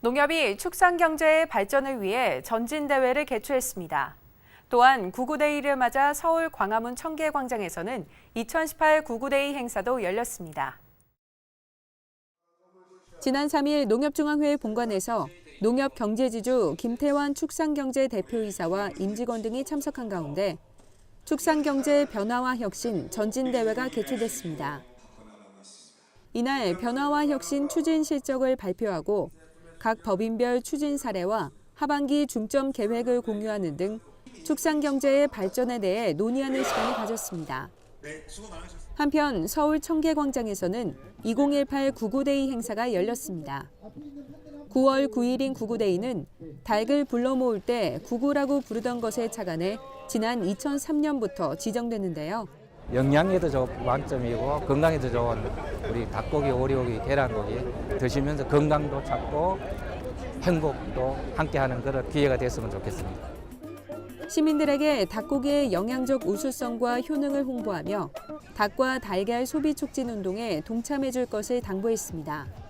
농협이 축산 경제의 발전을 위해 전진 대회를 개최했습니다. 또한 구구데이를 맞아 서울 광화문 청계 광장에서는 2018 구구데이 행사도 열렸습니다. 지난 3일 농협중앙회 본관에서 농협 경제지주 김태환 축산경제 대표이사와 임직원 등이 참석한 가운데 축산경제 변화와 혁신 전진대회가 개최됐습니다. 이날 변화와 혁신 추진 실적을 발표하고 각 법인별 추진 사례와 하반기 중점 계획을 공유하는 등 축산 경제의 발전에 대해 논의하는 시간을 가졌습니다. 한편 서울 청계광장에서는 2018 구구데이 행사가 열렸습니다. 9월 9일인 구구데이는 닭을 불러 모을 때 구구라고 부르던 것에 착안해 지난 2003년부터 지정됐는데요. 영양에도 좋 만점이고 건강에도 좋은 우리 닭고기, 오리고기, 계란고기 드시면서 건강도 찾고 행복도 함께하는 그런 기회가 됐으면 좋겠습니다. 시민들에게 닭고기의 영양적 우수성과 효능을 홍보하며 닭과 달걀 소비 촉진 운동에 동참해 줄 것을 당부했습니다.